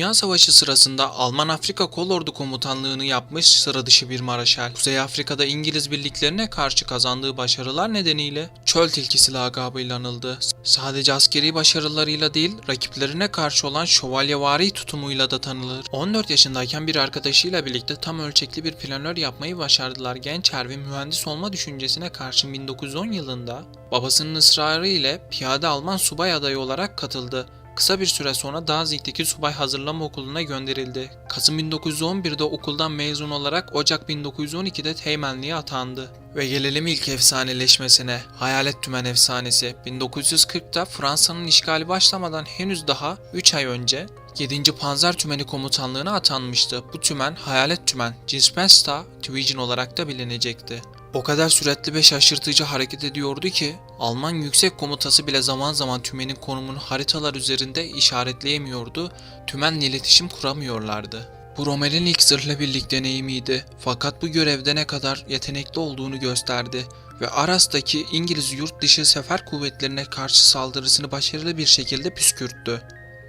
Dünya Savaşı sırasında Alman Afrika Kolordu Komutanlığını yapmış sıra dışı bir maraşal. Kuzey Afrika'da İngiliz birliklerine karşı kazandığı başarılar nedeniyle Çöl Tilkisi lakabıyla anıldı. Sadece askeri başarılarıyla değil, rakiplerine karşı olan şövalyevari tutumuyla da tanınır. 14 yaşındayken bir arkadaşıyla birlikte tam ölçekli bir planör yapmayı başardılar. Genç Erwin mühendis olma düşüncesine karşın 1910 yılında babasının ısrarı ile piyade Alman subay adayı olarak katıldı. Kısa bir süre sonra Danzig'deki subay hazırlama okuluna gönderildi. Kasım 1911'de okuldan mezun olarak Ocak 1912'de teğmenliğe atandı. Ve gelelim ilk efsaneleşmesine. Hayalet Tümen efsanesi. 1940'ta Fransa'nın işgali başlamadan henüz daha 3 ay önce 7. Panzer Tümeni Komutanlığı'na atanmıştı. Bu tümen Hayalet Tümen, Cinspensta Division olarak da bilinecekti. O kadar süratli ve şaşırtıcı hareket ediyordu ki Alman yüksek komutası bile zaman zaman tümenin konumunu haritalar üzerinde işaretleyemiyordu, tümenle iletişim kuramıyorlardı. Bu Rommel'in ilk zırhlı birlik deneyimiydi fakat bu görevde ne kadar yetenekli olduğunu gösterdi ve Aras'taki İngiliz yurt dışı sefer kuvvetlerine karşı saldırısını başarılı bir şekilde püskürttü.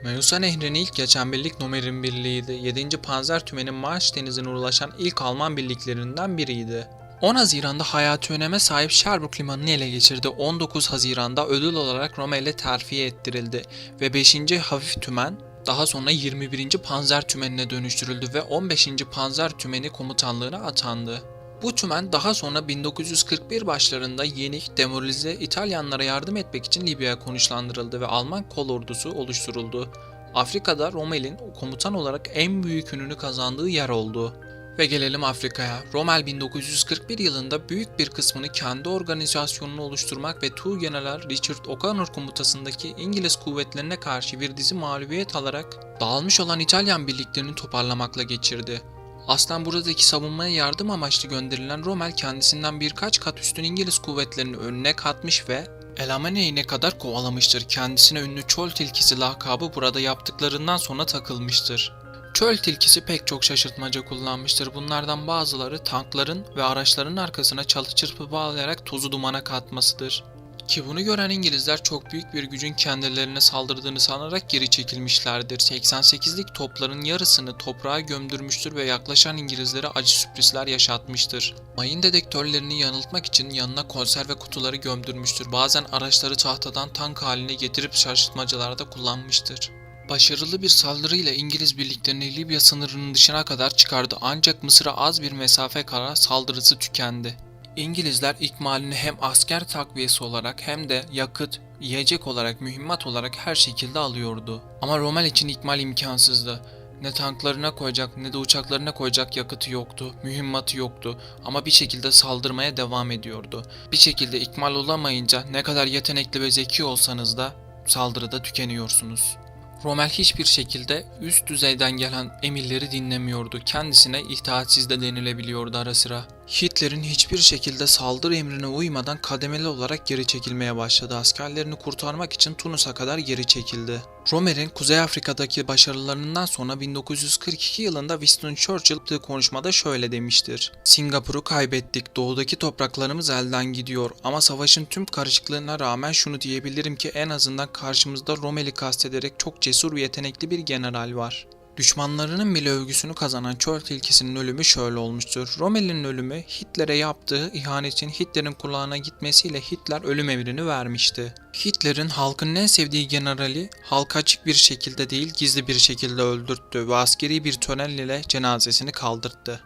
Medusa Nehri'ni ilk geçen birlik Nomer'in birliğiydi. 7. Panzer Tümeni'nin Maaş Denizi'ne ulaşan ilk Alman birliklerinden biriydi. 10 Haziran'da hayati öneme sahip Sherbrooke Limanı'nı ele geçirdi. 19 Haziran'da ödül olarak Rommel'e terfiye ettirildi ve 5. Hafif Tümen daha sonra 21. Panzer Tümeni'ne dönüştürüldü ve 15. Panzer Tümeni komutanlığına atandı. Bu tümen daha sonra 1941 başlarında yenik, demoralize İtalyanlara yardım etmek için Libya'ya konuşlandırıldı ve Alman kol ordusu oluşturuldu. Afrika'da Rommel'in komutan olarak en büyük ününü kazandığı yer oldu. Ve gelelim Afrika'ya. Rommel 1941 yılında büyük bir kısmını kendi organizasyonunu oluşturmak ve Tuğgeneral Richard O'Connor komutasındaki İngiliz kuvvetlerine karşı bir dizi mağlubiyet alarak dağılmış olan İtalyan birliklerini toparlamakla geçirdi. Aslen buradaki savunmaya yardım amaçlı gönderilen Rommel kendisinden birkaç kat üstün İngiliz kuvvetlerini önüne katmış ve Elamene'ye kadar kovalamıştır. Kendisine ünlü çöl tilkisi lakabı burada yaptıklarından sonra takılmıştır. Çöl tilkisi pek çok şaşırtmaca kullanmıştır. Bunlardan bazıları tankların ve araçların arkasına çalı çırpı bağlayarak tozu dumana katmasıdır. Ki bunu gören İngilizler çok büyük bir gücün kendilerine saldırdığını sanarak geri çekilmişlerdir. 88'lik topların yarısını toprağa gömdürmüştür ve yaklaşan İngilizlere acı sürprizler yaşatmıştır. Mayın dedektörlerini yanıltmak için yanına konserve kutuları gömdürmüştür. Bazen araçları tahtadan tank haline getirip şaşırtmacalarda kullanmıştır. Başarılı bir saldırıyla İngiliz birliklerini Libya sınırının dışına kadar çıkardı ancak Mısır'a az bir mesafe kala saldırısı tükendi. İngilizler ikmalini hem asker takviyesi olarak hem de yakıt, yiyecek olarak, mühimmat olarak her şekilde alıyordu. Ama Rommel için ikmal imkansızdı. Ne tanklarına koyacak ne de uçaklarına koyacak yakıtı yoktu, mühimmatı yoktu ama bir şekilde saldırmaya devam ediyordu. Bir şekilde ikmal olamayınca ne kadar yetenekli ve zeki olsanız da saldırıda tükeniyorsunuz. Rommel hiçbir şekilde üst düzeyden gelen emirleri dinlemiyordu. Kendisine itaatsiz de denilebiliyordu ara sıra. Hitler'in hiçbir şekilde saldırı emrine uymadan kademeli olarak geri çekilmeye başladı. Askerlerini kurtarmak için Tunus'a kadar geri çekildi. Rommel'in Kuzey Afrika'daki başarılarından sonra 1942 yılında Winston Churchill yaptığı konuşmada şöyle demiştir. Singapur'u kaybettik, doğudaki topraklarımız elden gidiyor ama savaşın tüm karışıklığına rağmen şunu diyebilirim ki en azından karşımızda Rommel'i kastederek çok cesur ve yetenekli bir general var. Düşmanlarının bile övgüsünü kazanan çöl tilkisinin ölümü şöyle olmuştur. Rommel'in ölümü Hitler'e yaptığı ihanetin Hitler'in kulağına gitmesiyle Hitler ölüm emrini vermişti. Hitler'in halkın en sevdiği generali halka açık bir şekilde değil gizli bir şekilde öldürttü ve askeri bir tören ile cenazesini kaldırttı.